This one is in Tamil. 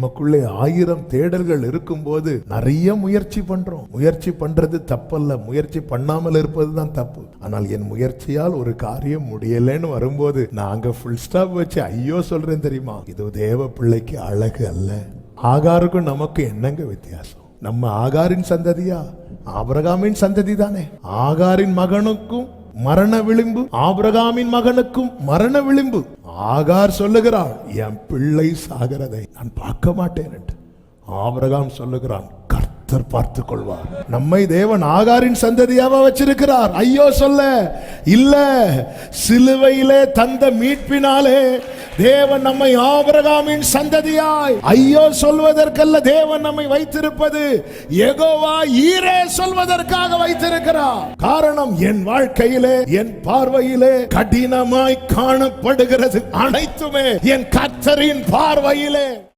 நமக்குள்ளே ஆயிரம் தேடல்கள் இருக்கும்போது நிறைய முயற்சி பண்றோம். முயற்சி பண்றது தப்பல்ல. முயற்சி பண்ணாமல் இருப்பது தான் தப்பு. ஆனால் என் முயற்சியால் ஒரு காரியம் முடியலைன்னு வரும்போது நாங்க ஃபுல் ஸ்டாப் வச்சு ஐயோ சொல்றேன் தெரியுமா? இது தேவ பிள்ளைக்கு அழகு அல்ல. ஆகாருக்கும் நமக்கு என்னங்க வித்தியாசம்? நம்ம ஆகாரின் சந்ததியா? ஆபிரகாமின் சந்ததி தானே. ஆகாரின் மகனுக்கும் மரண விளிம்பு ஆபிரகாமின் மகனுக்கும் மரண விளிம்பு. ஆகார் சொல்லுகிறாள் என் பிள்ளை சாகிறதை நான் பார்க்க மாட்டேன் என்று. ஆபரகாம் சொல்லுகிறான் கர்த்தர் பார்த்துக் கொள்வார். நம்மை தேவன் ஆகாரின் சந்ததியாக வச்சிருக்கிறார். ஐயோ சொல்ல இல்ல சிலுவையிலே தந்த மீட்பினாலே தேவன் நம்மை ஆபிரகாமின் சந்ததியாய். ஐயோ சொல்வதற்கல்ல தேவன் நம்மை வைத்திருப்பது. எகோவா ஈரே சொல்வதற்காக வைத்திருக்கிறார். காரணம் என் வாழ்க்கையிலே என் பார்வையிலே கடினமாய் காணப்படுகிறது. அனைத்துமே என் கர்த்தரின் பார்வையிலே.